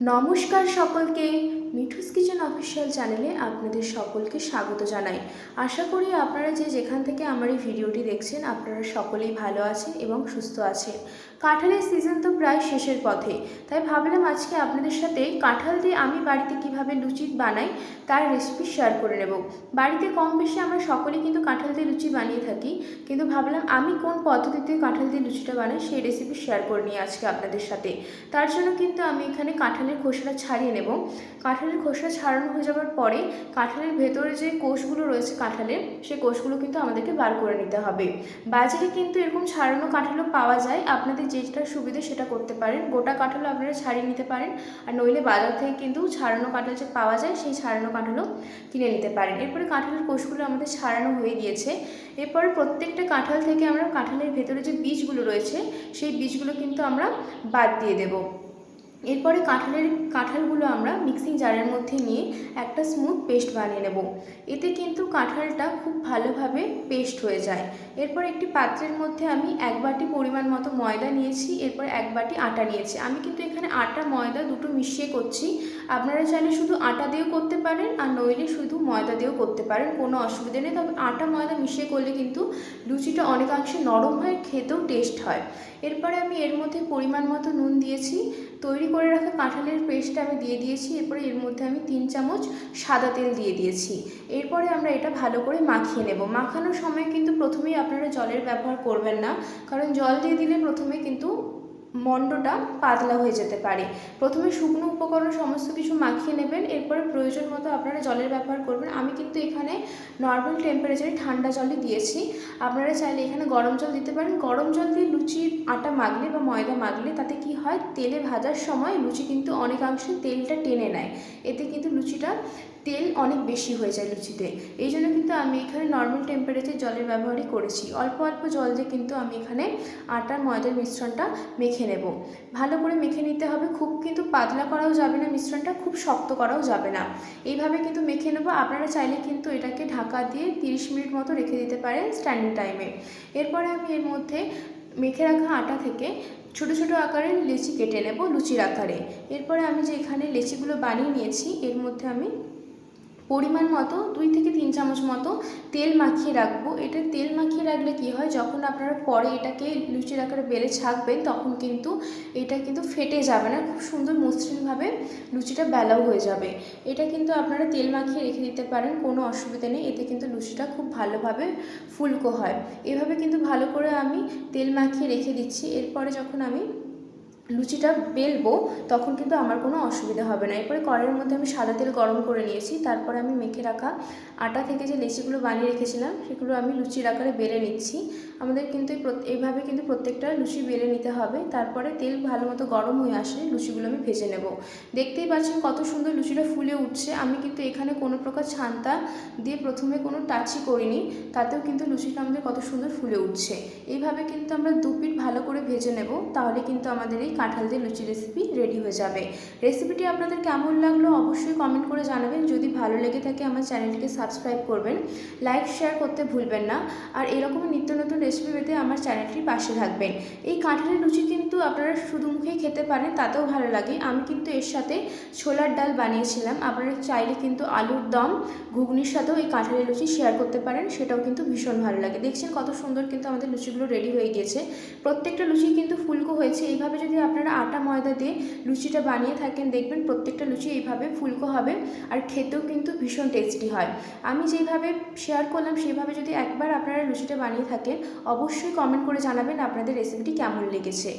নমস্কার সকলকে। Mithu's kitchen official চ্যানেলে আপনাদের সকলকে স্বাগত জানাই। আশা করি আপনারা যে যেখান থেকে আমার এই ভিডিওটি দেখছেন, আপনারা সকলেই ভালো আছেন এবং সুস্থ আছেন। কাঁঠালের সিজন তো প্রায় শেষের পথে। তাই ভাবলাম আজকে আপনাদের সাথে কাঁঠাল দিয়ে আমি বাড়িতে কীভাবে লুচি বানাই, তার রেসিপি শেয়ার করে নেব। বাড়িতে কম বেশি আমরা সকলেই কিন্তু কাঁঠাল দিয়ে লুচি বানিয়ে থাকি। কিন্তু ভাবলাম আমি কোন পদ্ধতিতে কাঁঠাল দিয়ে লুচিটা বানাই, সেই রেসিপি শেয়ার করে নিই আজকে আপনাদের সাথে। তার জন্য কিন্তু আমি এখানে কাঁঠালের খোসাটা ছাড়িয়ে নেব। কাঁঠালের খোসা ছাড়ানো হয়ে যাওয়ার পরে কাঁঠালের ভেতরে যে কোষগুলো রয়েছে কাঁঠালের সেই কোষগুলো কিন্তু আমাদেরকে বার করে নিতে হবে। বাজারে কিন্তু এরকম ছাড়ানো কাঁঠালও পাওয়া যায়। আপনাদের যেটা সুবিধে সেটা করতে পারেন। গোটা কাঁঠালও আপনারা ছাড়িয়ে নিতে পারেন। আর নইলে বাজার থেকে কিন্তু ছাড়ানো কাঁঠাল যে পাওয়া যায়, সেই ছাড়ানো কাঁঠালও কিনে নিতে পারেন। এরপরে কাঁঠালের কোষগুলো আমাদের ছাড়ানো হয়ে গিয়েছে। এরপরে প্রত্যেকটা কাঁঠাল থেকে আমরা কাঁঠালের ভেতরে যে বীজগুলো রয়েছে, সেই বীজগুলো কিন্তু আমরা বাদ দিয়ে দেবো। এরপরে কাঁঠালের, কাঁঠালগুলো আমরা মিক্সিং জারের মধ্যে নিয়ে একটা স্মুথ পেস্ট বানিয়ে নেব। এতে কিন্তু কাঁঠালটা খুব ভালোভাবে পেস্ট হয়ে যায়। এরপর একটি পাত্রের মধ্যে আমি এক বাটি পরিমাণ মতো ময়দা নিয়েছি, এরপর এক বাটি আটা নিয়েছি। আমি কিন্তু এখানে আটা, ময়দা দুটো মিশিয়ে করছি। আপনারা চাইলে শুধু আটা দিয়েও করতে পারেন, আর নইলে শুধু ময়দা দিয়েও করতে পারেন, কোনো অসুবিধা নেই। তবে আটা ময়দা মিশিয়ে করলে কিন্তু লুচিটা অনেকাংশে নরম হয়, খেতেও টেস্ট হয়। এরপরে আমি এর মধ্যে পরিমাণ মতো নুন দিয়েছি। তৈরি করে রাখা কাঁঠালের পেস্টটা আমি দিয়ে দিয়েছি। এরপরে এর মধ্যে আমি তিন চামচ সাদা তেল দিয়ে দিয়েছি। এরপরে আমরা এটা ভালো করে মাখিয়ে নেব। মাখানোর সময় কিন্তু প্রথমেই আপনারা জলের ব্যবহার করবেন না। কারণ জল দিয়ে দিলে প্রথমে কিন্তু মণ্ডটা পাতলা হয়ে যেতে পারে। প্রথমে শুকনো উপকরণ সমস্ত কিছু মাখিয়ে নেবেন, এরপরে প্রয়োজন মতো আপনারা জলের ব্যবহার করবেন। আমি কিন্তু এখানে নর্মাল টেম্পারেচারে ঠান্ডা জলই দিয়েছি। আপনারা চাইলে এখানে গরম জল দিতে পারেন। গরম জল দিয়ে লুচি, আটা মাগলে বা ময়দা মাগলে তাতে কি হয়? তেলে ভাজার সময় লুচি কিন্তু অনেকাংশে তেলটা টেনে নেয়। এতে কিন্তু লুচিটা তেল অনেক বেশি হয়ে যায় লুচিতে। এই জন্য কিন্তু আমি এখানে নর্মাল টেম্পারেচার জলের ব্যবহারই করেছি। অল্প অল্প জল দিয়ে কিন্তু আমি এখানে আটার ময়দার মিশ্রণটা মেখে নেব। ভালো করে মেখে নিতে হবে। খুব কিন্তু পাতলা করাও যাবে না মিশ্রণটা, খুব শক্ত করাও যাবে না। এইভাবে কিন্তু মেখে নেব। আপনারা চাইলে কিন্তু এটাকে ঢাকা দিয়ে তিরিশ মিনিট মতো রেখে দিতে পারেন স্ট্যান্ডিং টাইমে এরপরে আমি এর মধ্যে মেখে রাখা আটা থেকে ছোট ছোট আকারের লেচি কেটে নেব লুচির আকারে। এরপরে আমি যে এখানে লেচিগুলো বানিয়ে নিয়েছি, এর মধ্যে আমি পরিমাণ মতো, দুই থেকে তিন চামচ মতো তেল মাখিয়ে রাখব। এটা তেল মাখিয়ে রাখলে কি হয়, যখন আপনারা পরে এটাকে লুচির আকারে বেলে ছাকবেন, তখন কিন্তু এটা কিন্তু ফেটে যাবে না, খুব সুন্দর মসৃণভাবে লুচিটা বেলাও হয়ে যাবে। এটা কিন্তু আপনারা তেল মাখিয়ে রেখে দিতে পারেন, কোনো অসুবিধা নেই, এতে কিন্তু লুচিটা খুব ভালোভাবে ফুলকো হয়। এভাবে কিন্তু ভালো করে আমি তেল মাখিয়ে রেখে দিচ্ছি, এরপরে যখন আমি লুচিটা বেলবো, তখন কিন্তু আমার কোনো অসুবিধা হবে না। এরপরে কড়াইয়ের মধ্যে আমি সাদা তেল গরম করে নিয়েছি। তারপরে আমি মেখে রাখা আটা থেকে যে লেচিগুলো বানিয়ে রেখেছিলাম, সেগুলো আমি লুচির আকারে বেলে নিচ্ছি। আমাদের কিন্তু এইভাবে কিন্তু প্রত্যেকটা লুচি বেলে নিতে হবে। তারপরে তেল ভালো মতো গরম হয়ে আসলে লুচিগুলো আমি ভেজে নেব। দেখতেই পাচ্ছেন কত সুন্দর লুচিটা ফুলে উঠছে। আমি কিন্তু এখানে কোনো প্রকার ছান্তা দিয়ে প্রথমে কোনো টাচই করিনি। তাতেও কিন্তু লুচিটা আমাদের কত সুন্দর ফুলে উঠছে। এইভাবে কিন্তু আমরা দু পিঠ ভালো করে ভেজে নেব, তাহলে কিন্তু আমাদের এই কাঁঠাল দিয়ে লুচি রেসিপি রেডি হয়ে যাবে। রেসিপিটি আপনাদের কেমন লাগল অবশ্যই কমেন্ট করে জানাবেন। যদি ভালো লেগে থাকে আমার চ্যানেলটিকে সাবস্ক্রাইব করবেন। লাইক শেয়ার করতে ভুলবেন না। আর এরকম নিত্য নতুন রেসিপি পেতে আমার চ্যানেলটির পাশে থাকবেন। এই কাঁঠালের লুচি কিন্তু আপনারা শুধু মুখেই খেতে পারেন, তাতেও ভালো লাগে। আমি কিন্তু এর সাথে ছোলার ডাল বানিয়েছিলাম। আপনারা চাইলে কিন্তু আলুর দম, ঘুগনির সাথেও এই কাঁঠালের লুচি শেয়ার করতে পারেন। সেটাও কিন্তু ভীষণ ভালো লাগে। দেখছেন কত সুন্দর কিন্তু আমাদের লুচিগুলো রেডি হয়ে গিয়েছে। প্রত্যেকটা লুচি কিন্তু ফুলকো হয়েছে। এইভাবে যদি আপনারা আটা, ময়দা দিয়ে লুচিটা বানিয়ে থাকেন, দেখবেন প্রত্যেকটা লুচি এইভাবে ফুলকো হবে আর খেতেও কিন্তু ভীষণ টেস্টি হয়। আমি যেভাবে শেয়ার করলাম, সেভাবে যদি একবার আপনারা লুচিটা বানিয়ে থাকেন অবশ্যই কমেন্ট করে জানাবেন আপনাদের রেসিপিটি কেমন লেগেছে।